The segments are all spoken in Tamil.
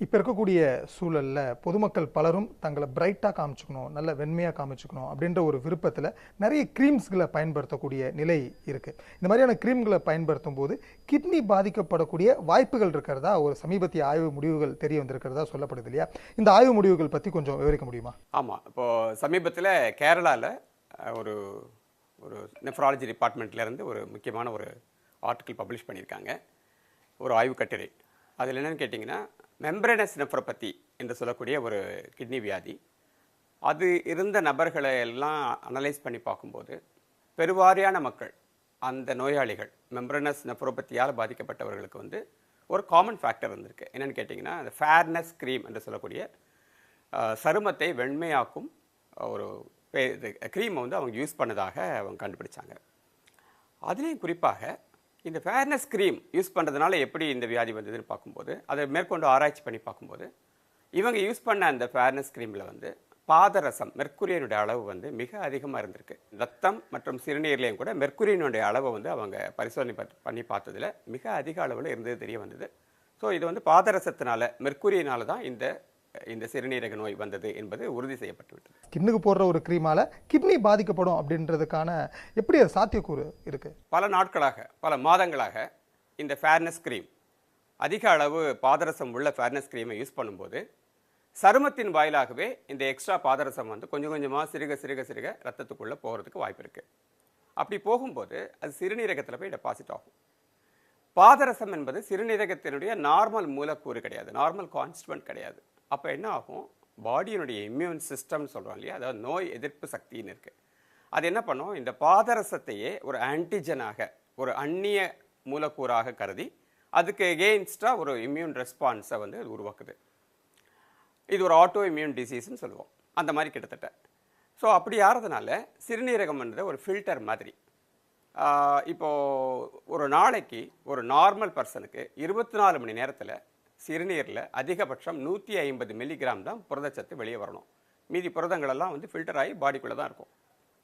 இப்போ இருக்கக்கூடிய சூழலில் பொதுமக்கள் பலரும் தங்களை பிரைட்டாக காமிச்சுக்கணும் நல்ல வெண்மையாக காமிச்சுக்கணும் அப்படின்ற ஒரு விருப்பத்தில் நிறைய க்ரீம்ஸ்களை பயன்படுத்தக்கூடிய நிலை இருக்குது இந்த மாதிரியான க்ரீம்களை பயன்படுத்தும் போது கிட்னி பாதிக்கப்படக்கூடிய வாய்ப்புகள் இருக்கிறதா? ஒரு சமீபத்திய ஆய்வு முடிவுகள் தெரிய வந்திருக்கிறதா சொல்லப்படுது இல்லையா? இந்த ஆய்வு முடிவுகள் பற்றி கொஞ்சம் விவரிக்க முடியுமா? ஆமாம் இப்போது சமீபத்தில் கேரளாவில் ஒரு ஒரு நெஃப்ராலஜி டிபார்ட்மெண்ட்லேருந்து ஒரு முக்கியமான ஒரு ஆர்டிக்கிள் பப்ளிஷ் பண்ணியிருக்காங்க. ஒரு ஆய்வு கட்டுரை. அதில் என்னென்னு கேட்டிங்கன்னா மெம்பரனஸ் நெஃப்ரோபதி என்று சொல்லக்கூடிய ஒரு கிட்னி வியாதி. அது இருந்த நபர்களை எல்லாம் அனலைஸ் பண்ணி பார்க்கும்போது பெருவாரியான மக்கள் அந்த நோயாளிகள் மெம்பரனஸ் நெஃப்ரோபத்தியால் பாதிக்கப்பட்டவர்களுக்கு வந்து ஒரு காமன் ஃபேக்டர் வந்திருக்கு என்னென்னு கேட்டிங்கன்னா அந்த ஃபேர்னஸ் க்ரீம் என்று சொல்லக்கூடிய சருமத்தை வெண்மையாக்கும் ஒரு க்ரீமை வந்து அவங்க யூஸ் பண்ணதாக அவங்க கண்டுபிடிச்சாங்க. அதுலேயும் குறிப்பாக இந்த ஃபேர்னஸ் க்ரீம் யூஸ் பண்ணுறதுனால எப்படி இந்த வியாதி வந்ததுன்னு பார்க்கும்போது அதை மேற்கொண்டு ஆராய்ச்சி பண்ணி பார்க்கும்போது இவங்க யூஸ் பண்ண அந்த ஃபேர்னஸ் க்ரீமில் வந்து பாதரசம் மெர்க்குரியனுடைய அளவு வந்து மிக அதிகமாக இருந்திருக்கு. ரத்தம் மற்றும் சிறுநீர்லேயும் கூட மெர்க்குரியனுடைய அளவை வந்து அவங்க பரிசோதனை பண்ணி பார்த்ததில் மிக அதிக அளவில் இருந்தது தெரிய வந்தது. ஸோ இது வந்து பாதரசத்தினால மெர்க்குரியனால தான் இந்த இந்த சிறுநீரக நோய் வந்தது என்பது உறுதி செய்யப்பட்டு விட்டது ஸ்கின்னுக்கு போடுற ஒரு க்ரீமால கிட்னி பாதிக்கப்படும் அப்படின்றதுக்கான எப்படி அது சாத்தியக்கூறு இருக்கு? பல நாட்களாக பல மாதங்களாக இந்த ஃபேர்னஸ் க்ரீம் அதிக அளவு பாதரசம் உள்ள ஃபேர்னஸ் க்ரீமை யூஸ் பண்ணும்போது சருமத்தின் வாயிலாகவே இந்த எக்ஸ்ட்ரா பாதரசம் வந்து கொஞ்சம் கொஞ்சமாக சிறுக சிறுக சிறுக ரத்தத்துக்குள்ளே போகிறதுக்கு வாய்ப்பு இருக்குது அப்படி போகும்போது அது சிறுநீரகத்தில் போய் டெபாசிட் ஆகும். பாதரசம் என்பது சிறுநீரகத்தினுடைய நார்மல் மூலக்கூறு கிடையாது. நார்மல் கான்ஸ்டுவன்ட் கிடையாது. அப்போ என்ன ஆகும்? பாடியினுடைய இம்யூன் சிஸ்டம்னு சொல்கிறோம் இல்லையா? அதாவது நோய் எதிர்ப்பு சக்தின்னு இருக்குது அது என்ன பண்ணும்? இந்த பாதரசத்தையே ஒரு ஆன்டிஜனாக ஒரு அந்நிய மூலக்கூறாக கருதி அதுக்கு எகெயின்ஸ்டாக ஒரு இம்யூன் ரெஸ்பான்ஸை வந்து அது உருவாக்குது. இது ஒரு ஆட்டோ இம்யூன் டிசீஸ்னு சொல்லுவோம். அந்த மாதிரி கிட்டத்தட்ட. ஸோ அப்படி ஆகிறதுனால சிறுநீரகம்ன்றது ஒரு ஃபில்டர் மாதிரி. இப்போது இப்போ ஒரு நாளைக்கு ஒரு நார்மல் பர்சனுக்கு இருபத்தி நாலு மணி நேரத்தில் சிறுநீரில் அதிகபட்சம் நூற்றி ஐம்பது மில்லிகிராம் தான் புரதச்சத்து வெளியே வரணும். மீதி புரதங்களெல்லாம் வந்து ஃபில்டர் ஆகி பாடிக்குள்ளே தான் இருக்கும்.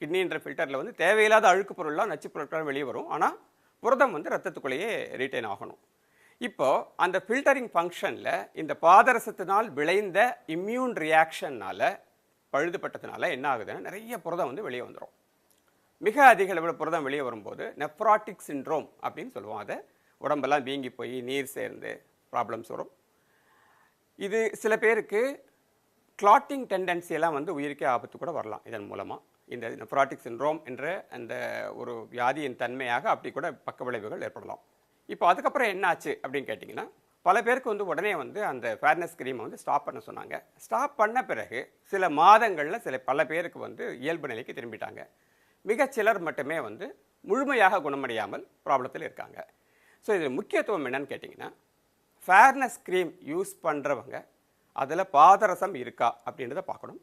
கிட்னின்ற ஃபில்டரில் வந்து தேவையில்லாத அழுக்கு பொருள்லாம் நச்சு பொருட்கள் வெளியே வரும். ஆனால் புரதம் வந்து ரத்தத்துக்குள்ளேயே ரீட்டைன் ஆகணும். இப்போது அந்த ஃபில்டரிங் ஃபங்க்ஷனில் இந்த பாதரசத்தினால் விளைந்த இம்யூன் ரியாக்ஷன்னால் பழுதுபட்டதுனால என்ன ஆகுதுன்னா நிறைய புரதம் வந்து வெளியே வந்துடும் மிக அதிக அளவில் புரதம் வெளியே வரும்போது நெப்ராட்டிக் சிண்ட்ரோம் அப்படின்னு சொல்லுவோம். அதை உடம்பெல்லாம் வீங்கி போய் நீர் சேர்ந்து ப்ராப்ளம்ஸ் வரும். இது சில பேருக்கு கிளாட்டிங் டெண்டன்சியெல்லாம் வந்து உயிருக்கே ஆபத்து கூட வரலாம் இதன் மூலமாக இந்த நெஃப்ராட்டிக் சின்ரோம் என்ற அந்த ஒரு வியாதியின் தன்மையாக அப்படி கூட பக்க விளைவுகள் ஏற்படலாம். இப்போ அதுக்கப்புறம் என்ன ஆச்சு அப்படின்னு கேட்டிங்கன்னா பல பேருக்கு வந்து உடனே வந்து அந்த ஃபேர்னஸ் க்ரீமை வந்து ஸ்டாப் பண்ண சொன்னாங்க. ஸ்டாப் பண்ண பிறகு சில மாதங்களில் சில பல பேருக்கு வந்து இயல்பு நிலைக்கு திரும்பிட்டாங்க. மிகச் சிலர் மட்டுமே வந்து முழுமையாக குணமடையாமல் ப்ராப்ளத்தில் இருக்காங்க. ஸோ இதில் முக்கியத்துவம் என்னன்னு கேட்டிங்கன்னா ஃபேர்னஸ் க்ரீம் யூஸ் பண்ணுறவங்க அதில் பாதரசம் இருக்கா அப்படின்றத பார்க்கணும்.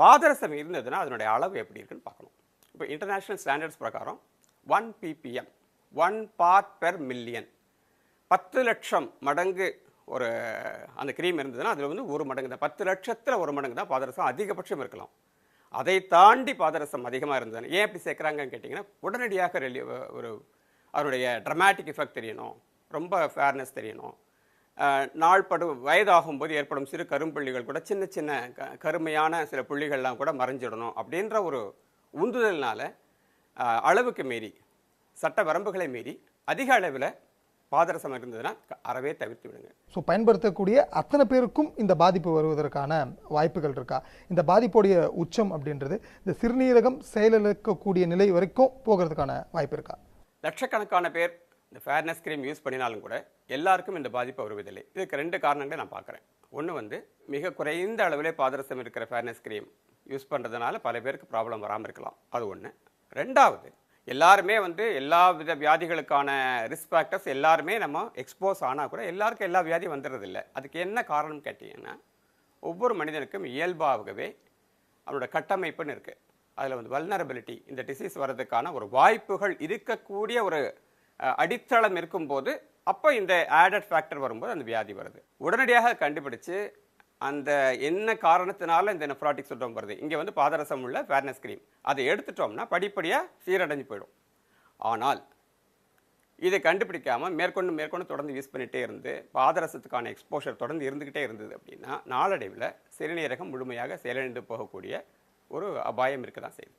பாதரசம் இருந்ததுன்னா அதனுடைய அளவு எப்படி இருக்குன்னு பார்க்கணும். இப்போ இன்டர்நேஷ்னல் ஸ்டாண்டர்ட்ஸ் பிரகாரம் one PPM one part per million பத்து லட்சம் மடங்கு ஒரு அந்த க்ரீம் இருந்ததுன்னா அதில் வந்து ஒரு மடங்கு தான் பத்து லட்சத்தில் ஒரு மடங்கு தான் பாதரசம் அதிகபட்சம் இருக்கலாம். அதை தாண்டி பாதரசம் அதிகமாக இருந்ததுன்னா ஏன் இப்படி சேர்க்குறாங்கன்னு கேட்டிங்கன்னா உடனடியாக ரெலி ஒரு அதனுடைய ட்ரமாட்டிக் எஃபெக்ட் தெரியணும். ரொம்ப ஃபேர்னஸ் தெரியணும். நாள்படு வயதாகும்போது ஏற்படும் சிறு கரும்புள்ளிகள் கூட சின்ன சின்ன க கருமையான சில புள்ளிகள்லாம் கூட மறைஞ்சிடணும் அப்படின்ற ஒரு உந்துதல்னால அளவுக்கு மீறி சட்ட வரம்புகளை மீறி அதிக அளவில் பாதரசம் இருந்ததுன்னா அறவே தவிர்த்து விடுங்க. ஸோ பயன்படுத்தக்கூடிய அத்தனை பேருக்கும் இந்த பாதிப்பு வருவதற்கான வாய்ப்புகள் இருக்கா? இந்த பாதிப்புடைய உச்சம் அப்படின்றது இந்த சிறுநீரகம் செயலிழக்கக்கூடிய நிலை வரைக்கும் போகிறதுக்கான வாய்ப்பு இருக்கா? லட்சக்கணக்கான பேர் இந்த ஃபேர்னஸ் க்ரீம் யூஸ் பண்ணினாலும் கூட எல்லாருக்கும் இந்த பாதிப்பு வருவதில்லை. இதுக்கு ரெண்டு காரணங்களை நான் பார்க்குறேன். ஒன்று வந்து மிக குறைந்த அளவிலே பாதரசம் இருக்கிற ஃபேர்னஸ் க்ரீம் யூஸ் பண்ணுறதுனால பல பேருக்கு ப்ராப்ளம் வராமல் இருக்கலாம். அது ஒன்று ரெண்டாவது எல்லாருமே வந்து எல்லா வித வியாதிகளுக்கான ரிஸ்க் ஃபேக்டர்ஸ் எல்லாருமே நம்ம எக்ஸ்போஸ் ஆனால் கூட எல்லாருக்கும் எல்லா வியாதியும் வந்துடுறதில்ல அதுக்கு என்ன காரணம் கேட்டிங்கன்னா ஒவ்வொரு மனிதனுக்கும் இயல்பாகவே அவனோட கட்டமைப்புன்னு இருக்குது அதில் வந்து வல்னரபிலிட்டி இந்த டிசீஸ் வர்றதுக்கான ஒரு வாய்ப்புகள் இருக்கக்கூடிய ஒரு அடித்தளம் இருக்கும்போது அப்போ இந்த ஆடட் ஃபேக்டர் வரும்போது அந்த வியாதி வருது. உடனடியாக கண்டுபிடிச்சு அந்த என்ன காரணத்தினால இந்த நெஃப்ராட்டிக் சொல்கிறோம் வருது? இங்கே வந்து பாதரசம் உள்ள ஃபேர்னஸ் கிரீம் அதை எடுத்துட்டோம்னா படிப்படியாக சீரடைஞ்சு போயிடும். ஆனால் இதை கண்டுபிடிக்காமல் மேற்கொண்டு மேற்கொண்டு தொடர்ந்து யூஸ் பண்ணிகிட்டே இருந்து பாதரசத்துக்கான எக்ஸ்போஷர் தொடர்ந்து இருந்துக்கிட்டே இருந்தது அப்படின்னா நாளடைவில் சிறுநீரகம் முழுமையாக செயலிழந்து போகக்கூடிய ஒரு அபாயம் இருக்க தான் செய்யுது.